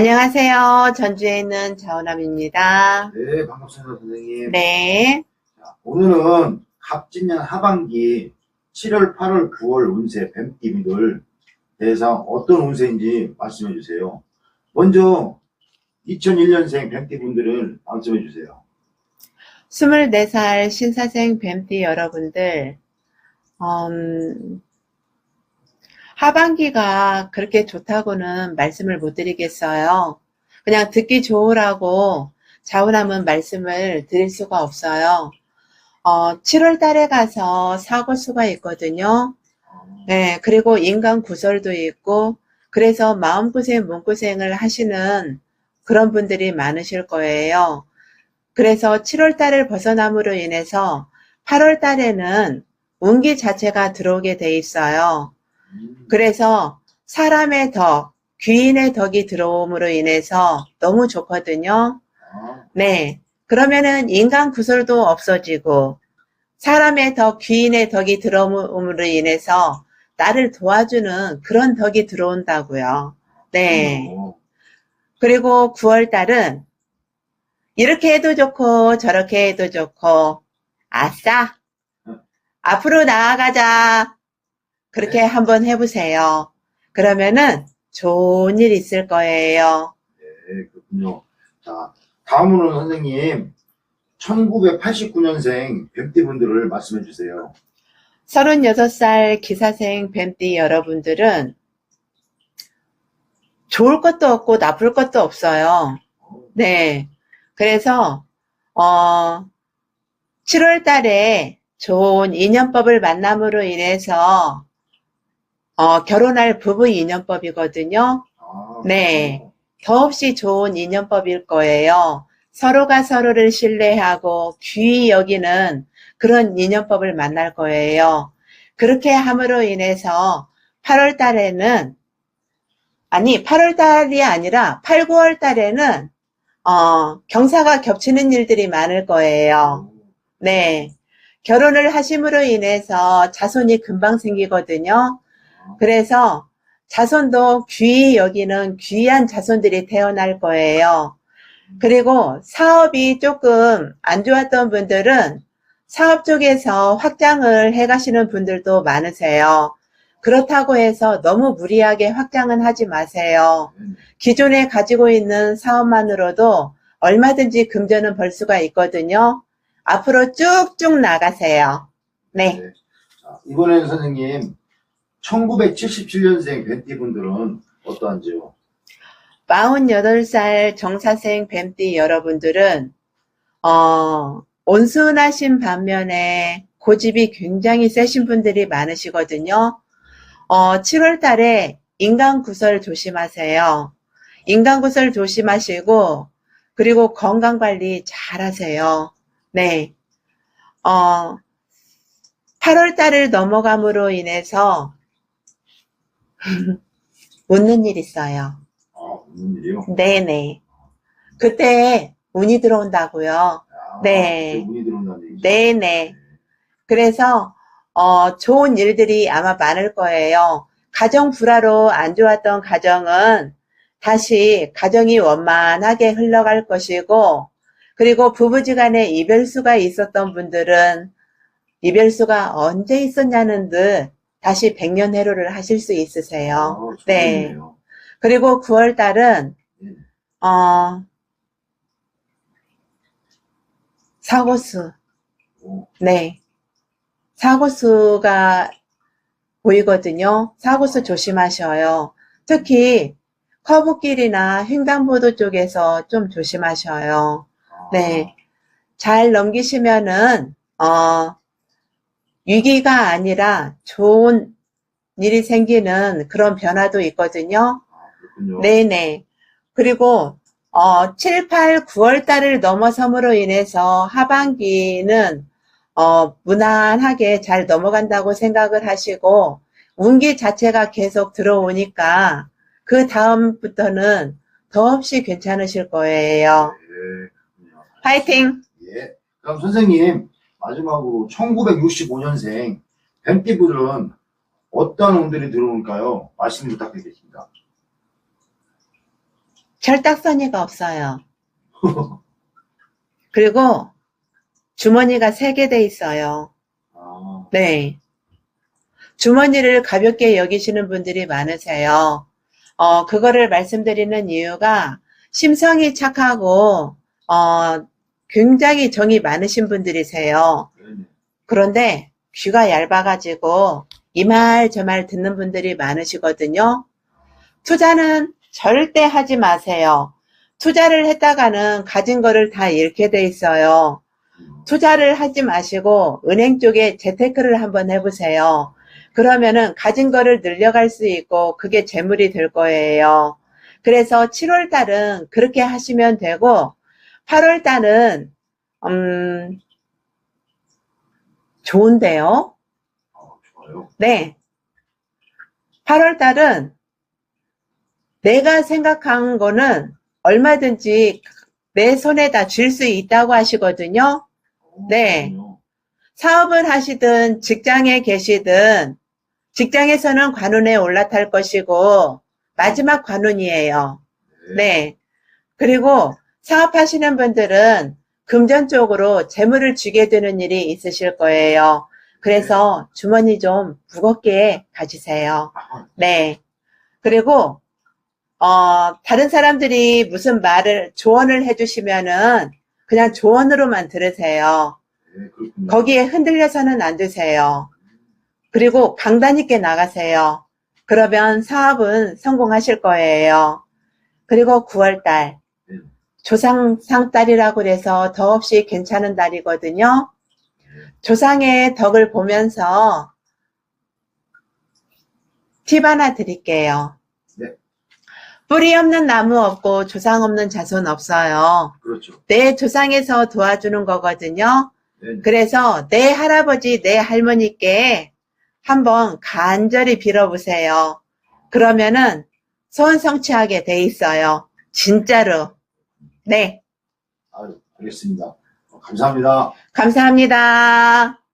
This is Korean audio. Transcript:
안녕하세요. 전주에 있는 자원함입니다. 네, 반갑습니다, 선생님. 네. 자, 오늘은 갑진년 하반기 7월, 8월, 9월 운세 뱀띠들 대해서 어떤 운세인지 말씀해 주세요. 먼저 2001년생 뱀띠분들을 말씀해 주세요. 24살 신사생 뱀띠 여러분들, 음, 하반기가 그렇게 좋다고는 말씀을 못 드리겠어요. 그냥 듣기 좋으라고 자원함은 말씀을 드릴 수가 없어요. 어, 7월 달에 가서 사고 수가 있거든요. 네, 그리고 인간 구설도 있고, 그래서 마음고생, 몸고생을 하시는 그런 분들이 많으실 거예요. 그래서 7월 달을 벗어남으로 인해서 8월 달에는 운기 자체가 들어오게 돼 있어요. 음, 그래서 사람의 덕, 귀인의 덕이 들어옴으로 인해서 너무 좋거든요. 아, 네. 그러면은 인간 구설도 없어지고 사람의 덕, 귀인의 덕이 들어옴으로 인해서 나를 도와주는 그런 덕이 들어온다고요. 네. 어, 그리고 9월 달은 이렇게 해도 좋고 저렇게 해도 좋고 아싸 앞으로 나아가자 그렇게 한번 해보세요. 그러면은 좋은 일 있을 거예요. 네, 그렇군요. 자, 다음으로는 선생님 1989년생 뱀띠분들을 말씀해 주세요. 36살 기사생 뱀띠 여러분들은 좋을 것도 없고 나쁠 것도 없어요. 네. 그래서, 어, 7월 달에 좋은 인연법을 만남으로 인해서, 어, 결혼할 부부 인연법이거든요. 아, 네. 더없이 좋은 인연법일 거예요. 서로가 서로를 신뢰하고 귀히 여기는 그런 인연법을 만날 거예요. 그렇게 함으로 인해서 8월 달에는, 아니, 8월 달이 아니라 8, 9월 달에는, 어, 경사가 겹치는 일들이 많을 거예요. 네. 결혼을 하심으로 인해서 자손이 금방 생기거든요. 그래서 자손도 귀히 여기는 귀한 자손들이 태어날 거예요. 그리고 사업이 조금 안 좋았던 분들은 사업 쪽에서 확장을 해 가시는 분들도 많으세요. 그렇다고 해서 너무 무리하게 확장은 하지 마세요. 기존에 가지고 있는 사업만으로도 얼마든지 금전은 벌 수가 있거든요. 앞으로 쭉쭉 나가세요. 네. 자, 이번에는 선생님 1977년생 뱀띠분들은 어떠한지요? 48살 정사생 뱀띠 여러분들은, 어, 온순하신 반면에 고집이 굉장히 세신 분들이 많으시거든요. 어, 7월 달에 인간 구설 조심하세요. 인간 구설 조심하시고, 그리고 건강 관리 잘 하세요. 네. 어, 8월 달을 넘어감으로 인해서 웃는 일 있어요. 아, 무슨 일이요? 네네. 그때 운이 들어온다고요. 아, 네. 운이 들어온다는 얘기죠? 네네. 그래서, 어, 좋은 일들이 아마 많을 거예요. 가정 불화로 안 좋았던 가정은 다시 가정이 원만하게 흘러갈 것이고, 그리고 부부지간에 이별수가 있었던 분들은 이별수가 언제 있었냐는 듯 다시 백년해로를 하실 수 있으세요. 아, 네. 그리고 9월 달은 네. 어, 사고수. 오, 네. 사고수가 보이거든요. 사고수 조심하셔요. 특히 커브길이나 횡단보도 쪽에서 좀 조심하셔요. 아, 네. 잘 넘기시면은, 어, 위기가 아니라 좋은 일이 생기는 그런 변화도 있거든요. 아, 그렇군요. 네네. 그리고 어, 7, 8, 9월 달을 넘어섬으로 인해서 하반기는 어, 무난하게 잘 넘어간다고 생각을 하시고 운기 자체가 계속 들어오니까 그 다음부터는 더없이 괜찮으실 거예요. 네. 파이팅! 예. 그럼 선생님, 마지막으로 1965년생 뱀띠분들은 어떤 운들이 들어올까요? 말씀 부탁드리겠습니다. 결탁선이가 없어요. 그리고 주머니가 세 개 돼 있어요. 아, 네. 주머니를 가볍게 여기시는 분들이 많으세요. 어, 그거를 말씀드리는 이유가 심성이 착하고, 어, 굉장히 정이 많으신 분들이세요. 그런데 귀가 얇아가지고 이 말 저 말 듣는 분들이 많으시거든요. 투자는 절대 하지 마세요. 투자를 했다가는 가진 거를 다 잃게 돼 있어요. 투자를 하지 마시고 은행 쪽에 재테크를 한번 해보세요. 그러면은 가진 거를 늘려갈 수 있고 그게 재물이 될 거예요. 그래서 7월 달은 그렇게 하시면 되고 8월 달은 음 좋은데요. 네. 8월 달은 내가 생각한 거는 얼마든지 내 손에 다 줄 수 있다고 하시거든요. 어, 네. 사업을 하시든 직장에 계시든 직장에서는 관운에 올라탈 것이고 마지막 관운이에요. 네. 그리고 사업하시는 분들은 금전 쪽으로 재물을 쥐게 되는 일이 있으실 거예요. 그래서 주머니 좀 무겁게 가지세요. 아, 네. 그리고, 어, 다른 사람들이 무슨 말을, 조언을 해주시면은 그냥 조언으로만 들으세요. 네. 거기에 흔들려서는 안 되세요. 그리고 강단 있게 나가세요. 그러면 사업은 성공하실 거예요. 그리고 9월달 네. 조상상 달이라고 그래서 더없이 괜찮은 달이거든요. 조상의 덕을 보면서 팁 하나 드릴게요. 네. 뿌리 없는 나무 없고 조상 없는 자손 없어요. 그렇죠. 내 조상에서 도와주는 거거든요. 네. 그래서 내 할아버지, 내 할머니께 한번 간절히 빌어보세요. 그러면은 소원 성취하게 돼 있어요. 진짜로. 네. 아유, 알겠습니다. 어, 감사합니다. 감사합니다.